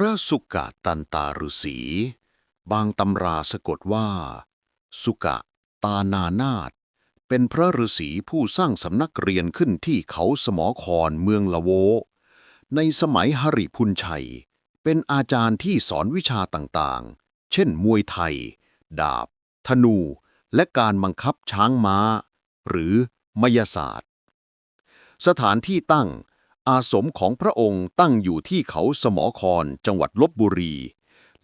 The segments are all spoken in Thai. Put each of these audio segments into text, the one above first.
ระสุกะตันตาฤษี บางตำราสะกดว่า สุกะตานานาถเป็นพระฤาษีผู้สร้างสำนักเรียนขึ้นที่เขาสมอครเมืองละโว ในสมัยหริพุนชัย เป็นอาจารย์ที่สอนวิชาต่างๆ เช่นมวยไทย ดาบ ธนู และการบังคับช้างม้า หรือมยศาสตร์ สถานที่ตั้ง อาสมของพระองค์ตั้งอยู่ที่เขาสมอครจังหวัดลบบุรี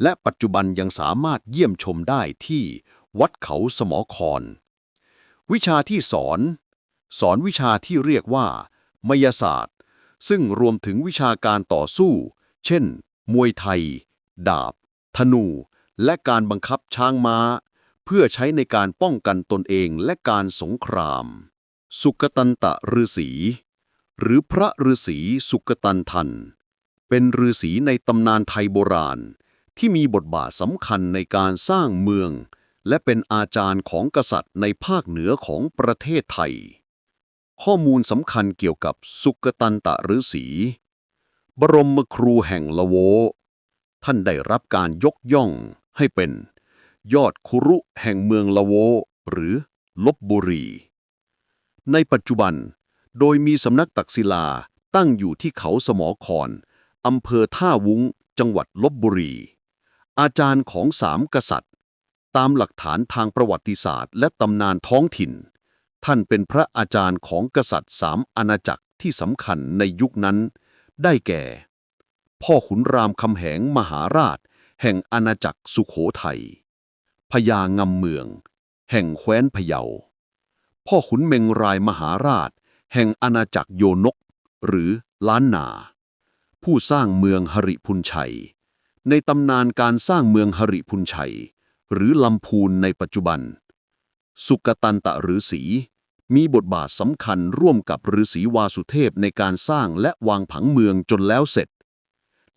และปัจจุบันยังสามารถเยี่ยมชมได้ที่วัดเขาสมอคร วิชาที่สอน สอนวิชาที่เรียกว่า มยศาสตร์ ซึ่งรวมถึงวิชาการต่อสู้ เช่น มวยไทย ดาบ ธนู และการบังคับช้างม้า เพื่อใช้ในการป้องกันตนเองและการสงคราม สุกตันตะฤาษี หรือพระฤาษีสุกตันทัน เป็นฤาษีในตำนานไทยโบราณ ที่มีบทบาทสำคัญในการสร้างเมือง และเป็นอาจารย์ของกษัตริย์ในภาคเหนือของประเทศไทย ข้อมูลสำคัญเกี่ยวกับสุกตันตะฤาษีบรมครูแห่งละโว ท่านได้รับการยกย่องให้เป็น ยอดคุรุแห่งเมืองละโว หรือลบบุรี ในปัจจุบัน โดยมีสำนักตักศิลาตั้งอยู่ที่เขาสมอครอำเภอท่าวุ้ง จังหวัดลบบุรี อาจารย์ของสามกษัตริย์ ตามหลักฐานทางประวัติศาสตร์ และตำนานท้องถิ่น ท่านเป็นพระอาจารย์ของกษัตริย์สามอาณาจักรที่สำคัญในยุคนั้น ได้แก่ พ่อขุนรามคำแหงมหาราช แห่งอาณาจักรสุขโขทัยพญางำเมือง แห่งแคว้นพะเยา พ่อขุนเมงรายมหาราช แห่งอาณาจักรโยนก หรือล้านนา ผู้สร้างเมืองหริพุนชัย ในตำนานการสร้างเมืองหริพุนชัย หรือลำพูนในปัจจุบัน สุกตันตะฤาษีมีบทบาทสำคัญร่วมกับฤาษีวาสุเทพในการสร้างและวางผังเมืองจนแล้วเสร็จ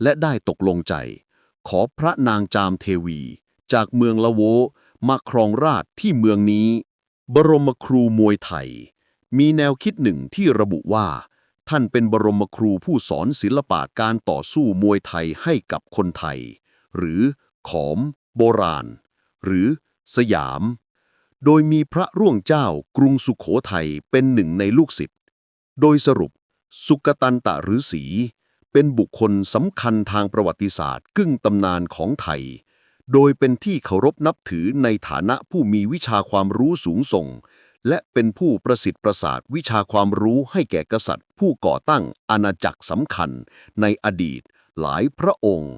และได้ตกลงใจ ขอพระนางจามเทวี จากเมืองละโวมาครองราชที่เมืองนี้ บรมครูมวยไทย มีแนวคิดหนึ่งที่ระบุว่า ท่านเป็นบรมครูผู้สอนศิลปะการต่อสู้มวยไทยให้กับคนไทย หรือขอม โบราณ หรือสยาม โดยมีพระร่วงเจ้ากรุงสุขโขทัยเป็นหนึ่งในลูกศิษย์โดยสรุป สุกตันตะฤาษีเป็นบุคคลสำคัญทางประวัติศาสตร์กึ่งตำนานของไทย โดยเป็นที่เคารพนับถือในฐานะผู้มีวิชาความรู้สูงส่ง และเป็นผู้ประสิทธิ์ประสาทวิชาความรู้ให้แก่กษัตริย์ ผู้ก่อตั้งอาณาจักรสำคัญในอดีตหลายพระองค์